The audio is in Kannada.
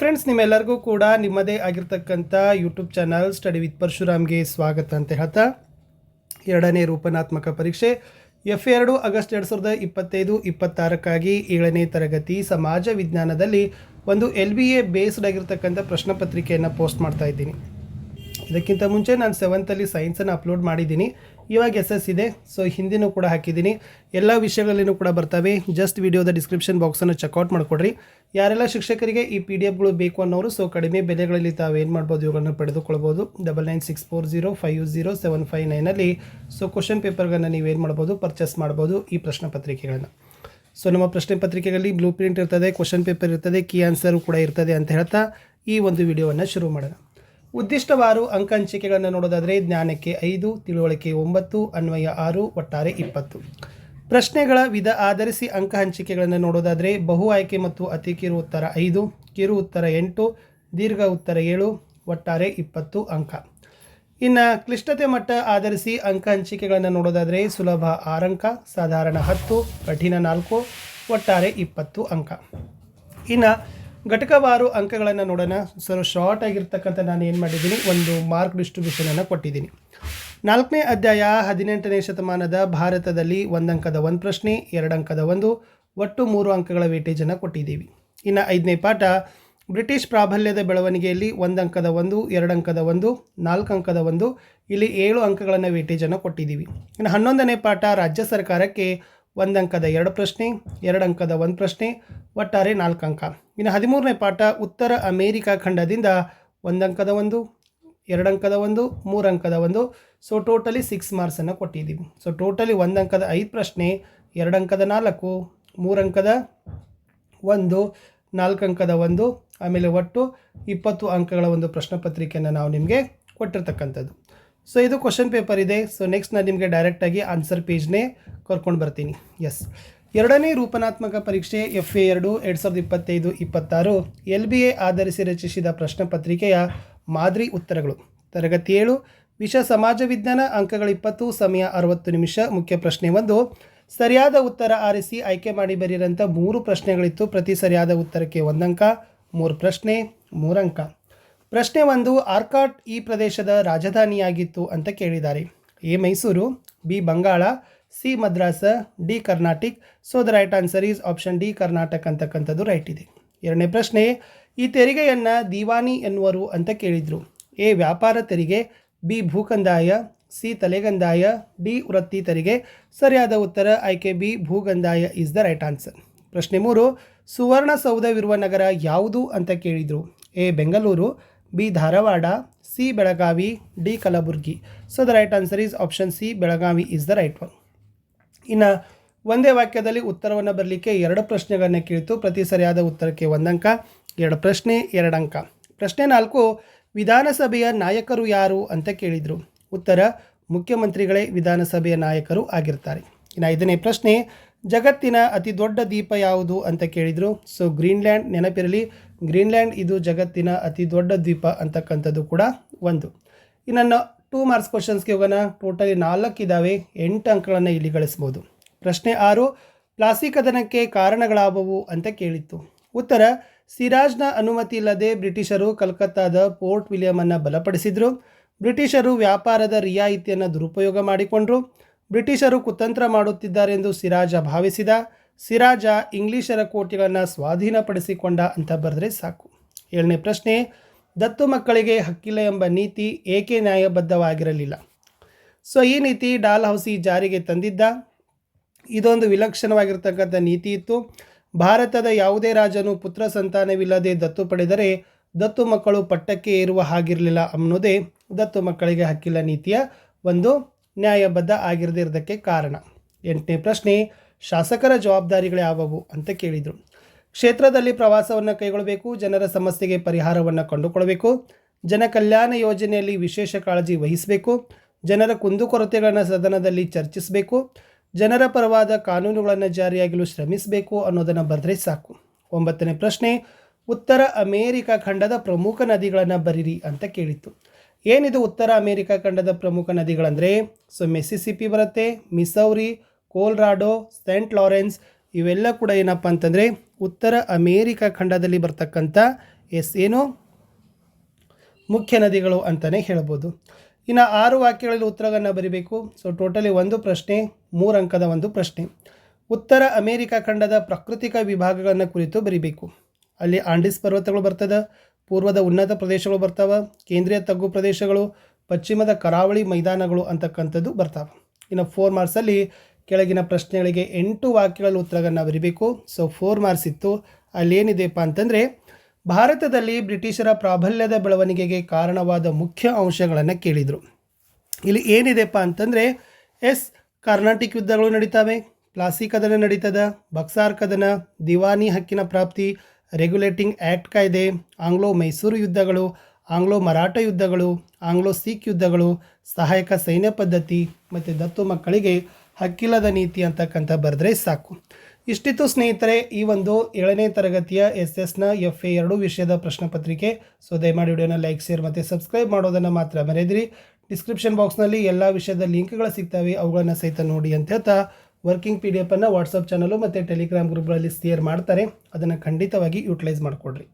ಫ್ರೆಂಡ್ಸ್ ನಿಮ್ಮೆಲ್ಲರಿಗೂ ಕೂಡ ನಿಮ್ಮದೇ ಆಗಿರ್ತಕ್ಕಂಥ ಯೂಟ್ಯೂಬ್ ಚಾನಲ್ ಸ್ಟಡಿ ವಿತ್ ಪರಶುರಾಮ್ಗೆ ಸ್ವಾಗತ ಅಂತ ಹೇಳ್ತಾ, ಎರಡನೇ ರೂಪನಾತ್ಮಕ ಪರೀಕ್ಷೆ ಎಫ್ ಎರಡು ಆಗಸ್ಟ್ ಎರಡು ಸಾವಿರದ ಇಪ್ಪತ್ತೈದು, ಇಪ್ಪತ್ತಾರಕ್ಕಾಗಿ ಏಳನೇ ತರಗತಿ ಸಮಾಜ ವಿಜ್ಞಾನದಲ್ಲಿ ಒಂದು ಎಲ್ ಬಿ ಎ ಬೇಸ್ಡ್ ಆಗಿರ್ತಕ್ಕಂಥ ಪ್ರಶ್ನೆ ಪತ್ರಿಕೆಯನ್ನು ಪೋಸ್ಟ್ ಮಾಡ್ತಾ ಇದ್ದೀನಿ. ಇದಕ್ಕಿಂತ ಮುಂಚೆ ನಾನು ಸೆವೆಂತಲ್ಲಿ ಸೈನ್ಸನ್ನು ಅಪ್ಲೋಡ್ ಮಾಡಿದ್ದೀನಿ. ಇವಾಗ ಎಸ್ ಎಸ್ ಇದೆ. ಸೊ ಹಿಂದಿನೂ ಕೂಡ ಹಾಕಿದ್ದೀನಿ. ಎಲ್ಲ ವಿಷಯಗಳಲ್ಲಿನೂ ಕೂಡ ಬರ್ತವೆ. ಜಸ್ಟ್ ವಿಡಿಯೋದ ಡಿಸ್ಕ್ರಿಪ್ಷನ್ ಬಾಕ್ಸನ್ನು ಚೆಕ್ಔಟ್ ಮಾಡಿಕೊಡ್ರಿ. ಯಾರೆಲ್ಲ ಶಿಕ್ಷಕರಿಗೆ ಈ ಪಿ ಡಿ ಎಫ್ಗಳು ಬೇಕು ಅನ್ನೋರು ಸೊ ಕಡಿಮೆ ಬೆಲೆಗಳಲ್ಲಿ ತಾವು ಏನು ಮಾಡ್ಬೋದು ಇವುಗಳನ್ನು ಪಡೆದುಕೊಳ್ಬೋದು. Double nine six four zero five zero seven five ನೈನಲ್ಲಿ so question ಪೇಪರ್ಗಳನ್ನು ನೀವೇನು ಮಾಡ್ಬೋದು ಪರ್ಚೇಸ್ ಮಾಡ್ಬೋದು ಈ ಪ್ರಶ್ನೆ ಪತ್ರಿಕೆಗಳನ್ನು. ಸೊ ನಮ್ಮ ಪ್ರಶ್ನೆ ಪತ್ರಿಕೆಗಳಲ್ಲಿ ಬ್ಲೂ ಪ್ರಿಂಟ್ ಇರ್ತದೆ ಕ್ವಶನ್ ಪೇಪರ್ ಇರ್ತದೆ ಕೀ ಆನ್ಸರು ಕೂಡ ಇರ್ತದೆ ಅಂತ ಹೇಳ್ತಾ ಈ ಒಂದು ವಿಡಿಯೋವನ್ನು ಶುರು ಮಾಡೋಣ. ಉದ್ದಿಷ್ಟವಾರು ಅಂಕ ಹಂಚಿಕೆಗಳನ್ನು ನೋಡೋದಾದರೆ ಜ್ಞಾನಕ್ಕೆ ಐದು, ತಿಳುವಳಿಕೆ ಒಂಬತ್ತು, ಅನ್ವಯ ಆರು, ಒಟ್ಟಾರೆ ಇಪ್ಪತ್ತು. ಪ್ರಶ್ನೆಗಳ ವಿಧ ಆಧರಿಸಿ ಅಂಕ ಹಂಚಿಕೆಗಳನ್ನು ನೋಡೋದಾದರೆ ಬಹು ಆಯ್ಕೆ ಮತ್ತು ಅತಿ ಕಿರು ಉತ್ತರ ಐದು, ಕಿರು ಉತ್ತರ ಎಂಟು, ದೀರ್ಘ ಉತ್ತರ ಏಳು, ಒಟ್ಟಾರೆ ಇಪ್ಪತ್ತು ಅಂಕ. ಇನ್ನು ಕ್ಲಿಷ್ಟತೆ ಮಟ್ಟ ಆಧರಿಸಿ ಅಂಕ ಹಂಚಿಕೆಗಳನ್ನು ನೋಡೋದಾದರೆ ಸುಲಭ ಆರಂಕ ಸಾಧಾರಣ ಹತ್ತು, ಕಠಿಣ ನಾಲ್ಕು, ಒಟ್ಟಾರೆ ಇಪ್ಪತ್ತು ಅಂಕ. ಇನ್ನು ಘಟಕವಾರು ಅಂಕಗಳನ್ನು ನೋಡೋಣ. ಸರ್ ಶಾರ್ಟ್ ಆಗಿರ್ತಕ್ಕಂಥ ನಾನು ಏನು ಮಾಡಿದ್ದೀನಿ? ಒಂದು ಮಾರ್ಕ್ ಡಿಸ್ಟ್ರಿಬ್ಯೂಷನನ್ನು ಕೊಟ್ಟಿದ್ದೀನಿ. ನಾಲ್ಕನೇ ಅಧ್ಯಾಯ ಹದಿನೆಂಟನೇ ಶತಮಾನದ ಭಾರತದಲ್ಲಿ ಒಂದು ಅಂಕದ ಒಂದು ಪ್ರಶ್ನೆ, ಎರಡು ಅಂಕದ ಒಂದು, ಒಟ್ಟು ಮೂರು ಅಂಕಗಳ ವೇಟೇಜನ್ನು ಕೊಟ್ಟಿದ್ದೀವಿ. ಇನ್ನು ಐದನೇ ಪಾಠ, ಬ್ರಿಟಿಷ್ ಪ್ರಾಬಲ್ಯದ ಬೆಳವಣಿಗೆಯಲ್ಲಿ ಒಂದು ಅಂಕದ ಒಂದು, ಎರಡು ಅಂಕದ ಒಂದು, ನಾಲ್ಕು ಅಂಕದ ಒಂದು, ಇಲ್ಲಿ ಏಳು ಅಂಕಗಳನ್ನು ವೇಟೇಜನ್ನು ಕೊಟ್ಟಿದ್ದೀವಿ. ಇನ್ನು ಹನ್ನೊಂದನೇ ಪಾಠ, ರಾಜ್ಯ ಸರ್ಕಾರಕ್ಕೆ ಒಂದು ಅಂಕದ ಎರಡು ಪ್ರಶ್ನೆ ಎರಡು ಅಂಕದ ಒಂದು ಪ್ರಶ್ನೆ, ಒಟ್ಟಾರೆ ನಾಲ್ಕು ಅಂಕ ಇನ್ನು ಹದಿಮೂರನೇ ಪಾಠ, ಉತ್ತರ ಅಮೇರಿಕಾ ಖಂಡದಿಂದ ಒಂದು ಅಂಕದ ಒಂದು ಎರಡು ಅಂಕದ ಒಂದು. ಮೂರು ಅಂಕದ ಒಂದು ಸೊ ಟೋಟಲಿ ಸಿಕ್ಸ್ ಮಾರ್ಕ್ಸನ್ನು ಕೊಟ್ಟಿದ್ದೀವಿ. ಸೊ ಟೋಟಲಿ ಒಂದು ಅಂಕದ ಐದು ಪ್ರಶ್ನೆ ಎರಡು ಅಂಕದ ನಾಲ್ಕು ಮೂರು ಅಂಕದ ಒಂದು ನಾಲ್ಕು ಅಂಕದ ಒಂದು, ಆಮೇಲೆ ಒಟ್ಟು ಇಪ್ಪತ್ತು ಅಂಕಗಳ ಒಂದು ಪ್ರಶ್ನೆ ಪತ್ರಿಕೆಯನ್ನು ನಾವು ನಿಮಗೆ ಕೊಟ್ಟಿರ್ತಕ್ಕಂಥದ್ದು. ಸೊ ಇದು ಕ್ವಶನ್ ಪೇಪರ್ ಇದೆ. ಸೊ ನೆಕ್ಸ್ಟ್ ನಾನು ನಿಮಗೆ ಡೈರೆಕ್ಟಾಗಿ ಆನ್ಸರ್ ಪೇಜ್ನೇ ಕರ್ಕೊಂಡು ಬರ್ತೀನಿ. ಎಸ್ ಎರಡನೇ ರೂಪನಾತ್ಮಕ ಪರೀಕ್ಷೆ ಎಫ್ ಎ ಎರಡು ಎರಡು ಸಾವಿರದ ಇಪ್ಪತ್ತೈದು, ಇಪ್ಪತ್ತಾರು. ಎಲ್ ಬಿ ಎ ಆಧರಿಸಿ ರಚಿಸಿದ ಪ್ರಶ್ನೆ ಪತ್ರಿಕೆಯ ಮಾದರಿ ಉತ್ತರಗಳು. ತರಗತಿ ಏಳು. ವಿಷಯ ಸಮಾಜ ವಿಜ್ಞಾನ ಅಂಕಗಳು ಇಪ್ಪತ್ತು, ಸಮಯ ಅರವತ್ತು ನಿಮಿಷ. ಮುಖ್ಯ ಪ್ರಶ್ನೆ ಒಂದು. ಸರಿಯಾದ ಉತ್ತರ ಆರಿಸಿ ಆಯ್ಕೆ ಮಾಡಿ ಬರೆಯಿರಂಥ ಮೂರು ಪ್ರಶ್ನೆಗಳಿತ್ತು. ಪ್ರತಿ ಸರಿಯಾದ ಉತ್ತರಕ್ಕೆ ಒಂದಂಕ, ಮೂರು ಪ್ರಶ್ನೆ, ಮೂರಂಕ. ಪ್ರಶ್ನೆ ಒಂದು, ಆರ್ಕಾಟ್ ಈ ಪ್ರದೇಶದ ರಾಜಧಾನಿಯಾಗಿತ್ತು ಅಂತ ಕೇಳಿದ್ದಾರೆ. A, Mysuru, B, Bengal, C, Madras, D, Carnatic. So the right answer is option D Karnataka ಅಂತಕ್ಕಂಥದ್ದು ರೈಟ್ ಇದೆ. ಎರಡನೇ ಪ್ರಶ್ನೆ, ಈ ತೆರಿಗೆಯನ್ನು ದಿವಾನಿ ಎನ್ನುವರು ಅಂತ ಕೇಳಿದರು. ಎ, ವ್ಯಾಪಾರ ತೆರಿಗೆ, ಬಿ, ಭೂಕಂದಾಯ, ಸಿ, ತಲೆಗಂದಾಯ, ಡಿ, ವೃತ್ತಿ ತೆರಿಗೆ. ಸರಿಯಾದ ಉತ್ತರ ಆಯ್ಕೆ ಬಿ, ಭೂಗಂದಾಯ ಈಸ್ ದ ರೈಟ್ ಆನ್ಸರ್ ಪ್ರಶ್ನೆ ಮೂರು, ಸುವರ್ಣಸೌಧವಿರುವ ನಗರ ಯಾವುದು ಅಂತ ಕೇಳಿದರು. A, Bengaluru B Dharwad, C Belagavi, D Kalaburagi. So the right answer is option C Belagavi is the right one ಇನ್ನು ಒಂದೇ ವಾಕ್ಯದಲ್ಲಿ ಉತ್ತರವನ್ನು ಬರಲಿಕ್ಕೆ ಎರಡು ಪ್ರಶ್ನೆಗಳನ್ನು ಕೇಳಿತು. ಪ್ರತಿ ಸರಿಯಾದ ಉತ್ತರಕ್ಕೆ ಒಂದಂಕ ಎರಡು ಪ್ರಶ್ನೆ, ಎರಡು ಅಂಕ. ಪ್ರಶ್ನೆ ನಾಲ್ಕು, ವಿಧಾನಸಭೆಯ ನಾಯಕರು ಯಾರು ಅಂತ ಕೇಳಿದರು. ಉತ್ತರ, ಮುಖ್ಯಮಂತ್ರಿಗಳೇ ವಿಧಾನಸಭೆಯ ನಾಯಕರು ಆಗಿರ್ತಾರೆ. ಇನ್ನು ಐದನೇ ಪ್ರಶ್ನೆ, ಜಗತ್ತಿನ ಅತಿ ದೊಡ್ಡ ದೀಪ ಯಾವುದು ಅಂತ ಕೇಳಿದರು. ಸೊ ಗ್ರೀನ್ಲ್ಯಾಂಡ್ ನೆನಪಿರಲಿ. ಗ್ರೀನ್ಲ್ಯಾಂಡ್ ಇದು ಜಗತ್ತಿನ ಅತಿ ದೊಡ್ಡ ದ್ವೀಪ ಅಂತಕ್ಕಂಥದ್ದು ಕೂಡ ಒಂದು. ಇನ್ನು ಟೂ ಮಾರ್ಕ್ಸ್ ಕ್ವಶನ್ಸ್ಗೆ ಹೋಗೋಣ. ಟೋಟಲಿ ನಾಲ್ಕು ಇದ್ದಾವೆ ಎಂಟು ಅಂಕಗಳನ್ನು ಇಲ್ಲಿ ಗಳಿಸ್ಬೋದು. ಪ್ರಶ್ನೆ ಆರು ಪ್ಲಾಸ್ಟಿಕ್ ಕದನಕ್ಕೆ ಅಂತ ಕೇಳಿತ್ತು. ಉತ್ತರ, ಸಿರಾಜ್ನ ಅನುಮತಿ ಇಲ್ಲದೆ ಬ್ರಿಟಿಷರು ಕಲ್ಕತ್ತಾದ ಪೋರ್ಟ್ ವಿಲಿಯಮನ್ನು ಬಲಪಡಿಸಿದರು. ಬ್ರಿಟಿಷರು ವ್ಯಾಪಾರದ ರಿಯಾಯಿತಿಯನ್ನು ದುರುಪಯೋಗ ಮಾಡಿಕೊಂಡರು. ಬ್ರಿಟಿಷರು ಕುತಂತ್ರ ಮಾಡುತ್ತಿದ್ದಾರೆಂದು ಸಿರಾಜ ಭಾವಿಸಿದ. ಸಿರಾಜ ಇಂಗ್ಲಿಷರ ಕೋಟೆಗಳನ್ನು ಸ್ವಾಧೀನಪಡಿಸಿಕೊಂಡ ಅಂತ ಬರೆದ್ರೆ ಸಾಕು. ಏಳನೇ ಪ್ರಶ್ನೆ, ದತ್ತು ಮಕ್ಕಳಿಗೆ ಹಕ್ಕಿಲ್ಲ ಎಂಬ ನೀತಿ ಏಕೆ ನ್ಯಾಯಬದ್ಧವಾಗಿರಲಿಲ್ಲ? ಸೊ, ಈ ನೀತಿ ಡಾಲ್ ಹೌಸಿ ಜಾರಿಗೆ ತಂದಿದ್ದ. ಇದೊಂದು ವಿಲಕ್ಷಣವಾಗಿರ್ತಕ್ಕಂಥ ನೀತಿ ಇತ್ತು. ಭಾರತದ ಯಾವುದೇ ರಾಜನು ಪುತ್ರ ಸಂತಾನವಿಲ್ಲದೆ ದತ್ತು ಪಡೆದರೆ ದತ್ತು ಮಕ್ಕಳು ಪಟ್ಟಕ್ಕೆ ಏರುವ ಹಾಗಿರಲಿಲ್ಲ ಅನ್ನೋದೇ ದತ್ತು ಮಕ್ಕಳಿಗೆ ಹಕ್ಕಿಲ್ಲ ನೀತಿಯ ಒಂದು ನ್ಯಾಯಬದ್ಧ ಆಗಿರದೇ ಇರೋದಕ್ಕೆ ಕಾರಣ. ಎಂಟನೇ ಪ್ರಶ್ನೆ ಶಾಸಕರ ಜವಾಬ್ದಾರಿಗಳು ಯಾವುವು ಅಂತ ಕೇಳಿದರು. ಕ್ಷೇತ್ರದಲ್ಲಿ ಪ್ರವಾಸವನ್ನು ಕೈಗೊಳ್ಳಬೇಕು ಜನರ ಸಮಸ್ಯೆಗೆ ಪರಿಹಾರವನ್ನು ಕಂಡುಕೊಳ್ಳಬೇಕು ಜನ ಕಲ್ಯಾಣ ಯೋಜನೆಯಲ್ಲಿ ವಿಶೇಷ ಕಾಳಜಿ ವಹಿಸಬೇಕು, ಜನರ ಕುಂದುಕೊರತೆಗಳನ್ನು ಸದನದಲ್ಲಿ ಚರ್ಚಿಸಬೇಕು, ಜನರ ಪರವಾದ ಕಾನೂನುಗಳನ್ನು ಜಾರಿಯಾಗಲು ಶ್ರಮಿಸಬೇಕು ಅನ್ನೋದನ್ನು ಬರೆದ್ರೆ ಸಾಕು. ಒಂಬತ್ತನೇ ಪ್ರಶ್ನೆ, ಉತ್ತರ ಅಮೇರಿಕಾ ಖಂಡದ ಪ್ರಮುಖ ನದಿಗಳನ್ನು ಬರೀರಿ ಅಂತ ಕೇಳಿತ್ತು. ಏನಿದು ಉತ್ತರ ಅಮೇರಿಕಾ ಖಂಡದ ಪ್ರಮುಖ ನದಿಗಳಂದರೆ, ಸೊ ಮೆಸ್ಸಿಸಿಪಿ ಬರುತ್ತೆ, ಮಿಸೌರಿ ಕೋಲ್ರಾಡೋ, ಸೆಂಟ್ ಲಾರೆನ್ಸ್ ಇವೆಲ್ಲ ಕೂಡ ಏನಪ್ಪ ಅಂತಂದರೆ ಉತ್ತರ ಅಮೇರಿಕಾ ಖಂಡದಲ್ಲಿ ಬರ್ತಕ್ಕಂಥ ಎಸ್ ಏನು? ಮುಖ್ಯ ನದಿಗಳು ಅಂತಲೇ ಹೇಳ್ಬೋದು. ಇನ್ನು ಆರು ವಾಕ್ಯಗಳಲ್ಲಿ ಉತ್ತರಗಳನ್ನು ಬರಿಬೇಕು. ಸೊ ಟೋಟಲಿ ಒಂದು ಪ್ರಶ್ನೆ, ಮೂರು ಅಂಕದ ಒಂದು ಪ್ರಶ್ನೆ. ಉತ್ತರ ಅಮೇರಿಕಾ ಖಂಡದ ಪ್ರಾಕೃತಿಕ ವಿಭಾಗಗಳನ್ನು ಕುರಿತು ಬರಿಬೇಕು. ಅಲ್ಲಿ ಆಂಡಿಸ್ ಪರ್ವತಗಳು ಬರ್ತದೆ, ಪೂರ್ವದ ಉನ್ನತ ಪ್ರದೇಶಗಳು ಬರ್ತಾವೆ, ಕೇಂದ್ರೀಯ ತಗ್ಗು ಪ್ರದೇಶಗಳು, ಪಶ್ಚಿಮದ ಕರಾವಳಿ ಮೈದಾನಗಳು ಅಂತಕ್ಕಂಥದ್ದು ಬರ್ತಾವೆ. ಇನ್ನು ಫೋರ್ ಮಾರ್ಕ್ಸಲ್ಲಿ ಕೆಳಗಿನ ಪ್ರಶ್ನೆಗಳಿಗೆ ಎಂಟು ವಾಕ್ಯಗಳಲ್ಲಿ ಉತ್ತರಗಳನ್ನು ಬರಿಬೇಕು. ಸೊ ಫೋರ್ ಮಾರ್ಕ್ಸ್ ಇತ್ತು. ಅಲ್ಲಿ ಏನಿದೆಪ್ಪ ಅಂತಂದರೆ, ಭಾರತದಲ್ಲಿ ಬ್ರಿಟಿಷರ ಪ್ರಾಬಲ್ಯದ ಬೆಳವಣಿಗೆಗೆ ಕಾರಣವಾದ ಮುಖ್ಯ ಅಂಶಗಳನ್ನು ಕೇಳಿದರು. ಇಲ್ಲಿ ಏನಿದೆಪ್ಪ ಅಂತಂದರೆ, ಎಸ್, ಕರ್ನಾಟಕ ಯುದ್ಧಗಳು ನಡೀತಾವೆ ಪ್ಲಾಸಿ ಕದನ ನಡೀತದ ಬಕ್ಸಾರ್ ಕದನ, ದಿವಾನಿ ಹಕ್ಕಿನ ಪ್ರಾಪ್ತಿ ರೆಗ್ಯುಲೇಟಿಂಗ್ ಆ್ಯಕ್ಟ್ ಕಾಯ್ದೆ ಆಂಗ್ಲೋ ಮೈಸೂರು ಯುದ್ಧಗಳು ಆಂಗ್ಲೋ ಮರಾಠ ಯುದ್ಧಗಳು ಆಂಗ್ಲೋ ಸಿಖ್ ಯುದ್ಧಗಳು, ಸಹಾಯಕ ಸೈನ್ಯ ಪದ್ಧತಿ, ಮತ್ತು ದತ್ತು ಮಕ್ಕಳಿಗೆ ಹಕ್ಕಿಲ್ಲದ ನೀತಿ ಅಂತಕ್ಕಂಥ ಬರೆದ್ರೆ ಸಾಕು. ಇಷ್ಟಿತ್ತು ಸ್ನೇಹಿತರೆ, ಈ ಒಂದು ಏಳನೇ ತರಗತಿಯ ಎಸ್ ಎಸ್ನ ಎಫ್ ಎ ಎರಡು ವಿಷಯದ ಪ್ರಶ್ನೆ ಪತ್ರಿಕೆ. ಸೊ ದಯಮಾಡಿ ವಿಡಿಯೋನ ಲೈಕ್ ಶೇರ್ ಮತ್ತು ಸಬ್ಸ್ಕ್ರೈಬ್ ಮಾಡೋದನ್ನು ಮಾತ್ರ ಮರೆಯದಿರಿ ಡಿಸ್ಕ್ರಿಪ್ಷನ್ ಬಾಕ್ಸ್ನಲ್ಲಿ ಎಲ್ಲ ವಿಷಯದ ಲಿಂಕ್ಗಳು ಸಿಗ್ತವೆ, ಅವುಗಳನ್ನು ಸಹಿತ ನೋಡಿ ಅಂತ ಹೇಳ್ತಾ ವರ್ಕಿಂಗ್ ಪಿ ಡಿ ಎಫನ್ನು ವಾಟ್ಸಪ್ ಚಾನಲು ಮತ್ತು ಟೆಲಿಗ್ರಾಮ್ ಗ್ರೂಪ್ಗಳಲ್ಲಿ ಶೇರ್ ಮಾಡ್ತಾರೆ. ಅದನ್ನು ಖಂಡಿತವಾಗಿ ಯೂಟಿಲೈಸ್ ಮಾಡಿಕೊಡ್ರಿ.